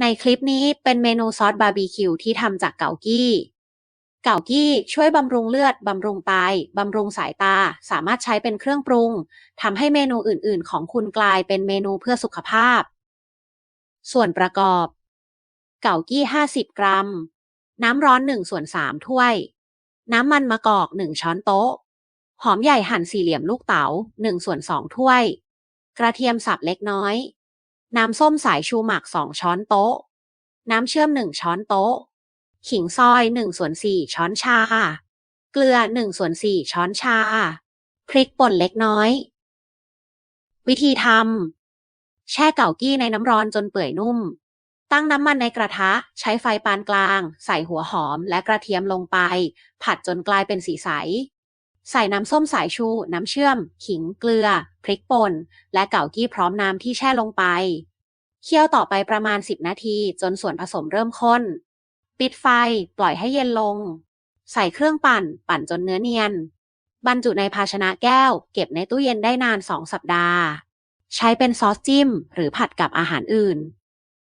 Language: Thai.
ในคลิปนี้เป็นเมนูซอสบาร์บีคิวที่ทำจากเกากี้ เกากี้ช่วยบำรุงเลือด บำรุงไตบำรุงสายตา สามารถใช้เป็นเครื่องปรุงทำให้เมนูอื่น ๆ ของคุณกลายเป็นเมนูเพื่อสุขภาพ ส่วนประกอบ เกากี้ 50 กรัม น้ำร้อน1ส่วน3ถ้วย น้ำมันมะกอก 1 ช้อนโต๊ะ หอมใหญ่หั่นสี่เหลี่ยมลูกเต๋า1ส่วน2ถ้วย กระเทียมสับเล็กน้อย น้ำส้มสายชูหมัก 2 ช้อนโต๊ะ น้ำเชื่อม 1 ช้อนโต๊ะ ขิงซอย1ส่วน4ช้อนชา เกลือ1ส่วน4ช้อนชา พริกป่นเล็กน้อย วิธีทำ แช่เก่ากี้ในน้ำร้อนจนเปื่อยนุ่ม ตั้งน้ำมันในกระทะ ใช้ไฟปานกลาง ใส่หัวหอมและกระเทียมลงไป ผัดจนกลายเป็นสีใส ใส่น้ำส้มสายชู น้ำเชื่อม ขิง เกลือ พริกป่น และเก่ากี้พร้อมน้ำที่แช่ลงไป เคี่ยวต่อไปประมาณ 10 นาที จนส่วนผสมเริ่มข้น ปิดไฟ ปล่อยให้เย็นลง ใส่เครื่องปั่น ปั่นจนเนื้อเนียน บรรจุในภาชนะแก้ว เก็บในตู้เย็นได้นาน 2 สัปดาห์ ใช้เป็นซอสจิ้ม หรือผัดกับอาหารอื่น